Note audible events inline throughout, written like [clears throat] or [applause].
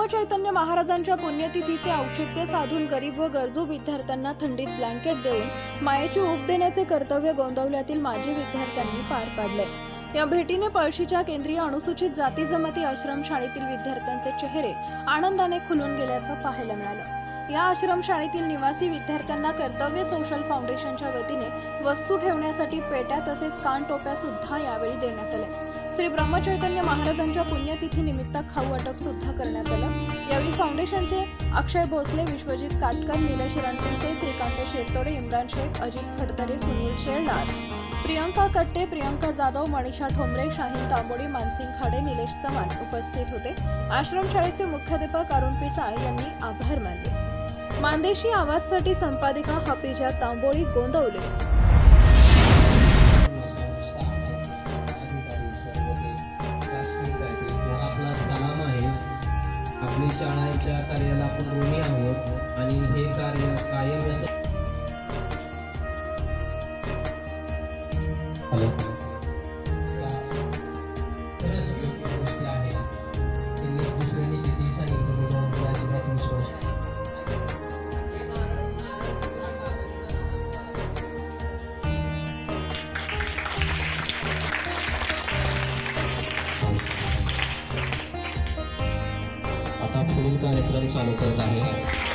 ब्रह्मचैतन्य महाराजांच्या पुण्यतिथीचे औचित्य साधून गरीब व गरजू विद्यार्थ्यांना थंडीत ब्लँकेट देऊन मायेची ऊब देण्याचे कर्तव्य गोंदवल्यातील माजी विद्यार्थ्यांनी पार पाडले. या भेटीने पळशीच्या केंद्रीय अनुसूचित जाती जमाती आश्रमशाळेतील विद्यार्थ्यांचे चेहरे आनंदाने खुलून गेल्याचं पाहायला मिळालं. या आश्रमशाळेतील निवासी विद्यार्थ्यांना कर्तव्य सोशल फाउंडेशनच्या वतीने वस्तू ठेवण्यासाठी पेट्या तसेच कानटोप्या सुद्धा यावेळी देण्यात आल्या. श्री ब्रह्मचैतन्य महाराजांच्या पुण्यतिथी निमित्त खाऊ अटक सुद्धा करण्यात आलं. यावेळी फाउंडेशनचे अक्षय भोसले विश्वजित काटकर निलेश रणपिंटे श्रीकांत शेरतोडे इम्रान शेख अजित खडतरे सुनील शेळदार प्रियंका कट्टे प्रियंका जाधव मनीषा ठोंबरे शाहीन तांबोडी मानसिंग खाडे निलेश चव्हाण उपस्थित होते. आश्रमशाळेचे मुख्याध्यापक अरुण पिसाळ यांनी आभार मानले. मानदेशी आवाजसाठी संपादिका हफिजा तांबोळी गोंदवले. शाळेच्या कार्याला आपण ऋणी आहोत आणि हे कार्य कायम असं. हॅलो. आता कार्यक्रम चालू करत आहे.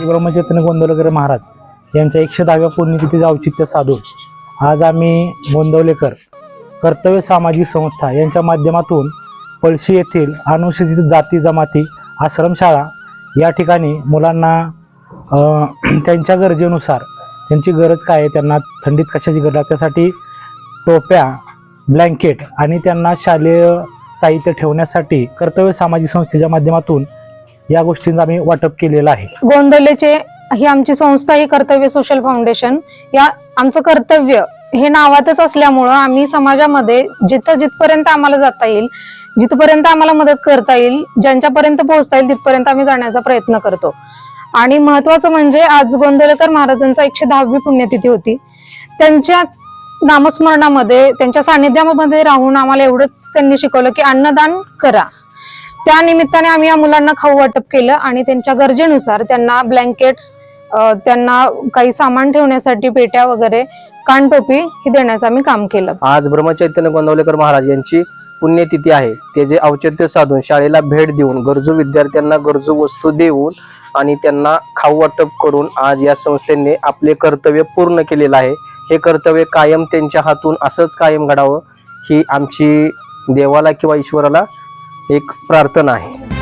ब्रह्मचैतन्य गोंदवलेकर महाराज यांच्या एकशे दहाव्या पुण्यतिथीचं औचित्य साधून आज आम्ही गोंदवलेकर कर्तव्य सामाजिक संस्था यांच्या माध्यमातून पळशी येथील अनुसूचित जाती जमाती आश्रमशाळा या ठिकाणी मुलांना [clears throat] त्यांच्या गरजेनुसार त्यांची गरज काय आहे? त्यांना थंडीत कशाची गरज त्यासाठी टोप्या ब्लँकेट आणि त्यांना शालेय साहित्य ठेवण्यासाठी कर्तव्य सामाजिक संस्थेच्या माध्यमातून या गोष्टींचं आम्ही वाटप केलेलं आहे. गोंदवलेचे ही आमची संस्था ही कर्तव्य सोशल फाउंडेशन या आमचं कर्तव्य हे नावातच असल्यामुळं आम्ही समाजामध्ये जिथं जिथपर्यंत आम्हाला जाता येईल जिथपर्यंत आम्हाला मदत करता येईल ज्यांच्यापर्यंत पोहोचता येईल तिथपर्यंत आम्ही जाण्याचा प्रयत्न करतो. आणि महत्वाचं म्हणजे आज गोंदवलेकर महाराजांचा एकशे दहावी पुण्यतिथी होती. त्यांच्या नामस्मरणामध्ये त्यांच्या सानिध्यामध्ये राहून आम्हाला एवढंच त्यांनी शिकवलं की अन्नदान करा. त्या निमित्ताने आम्ही या मुलांना खाऊ वाटप केलं आणि त्यांच्या गरजेनुसार त्यांना ब्लँकेट्स त्यांना काही सामान ठेवण्यासाठी पेट्या वगैरे कानटोपी हे देण्याचं आम्ही काम केलं. आज ब्रह्मचैतन्य गोंदवलेकर महाराज यांची पुण्यतिथी आहे. ते जे औचित्य साधून शाळेला भेट देऊन गरजू विद्यार्थ्यांना गरजू वस्तू देऊन आणि त्यांना खाऊ वाटप करून आज या संस्थेने आपले कर्तव्य पूर्ण केलेलं आहे. हे कर्तव्य कायम त्यांच्या हातून असंच कायम घडावं ही आमची देवाला किंवा ईश्वराला एक प्रार्थना आहे.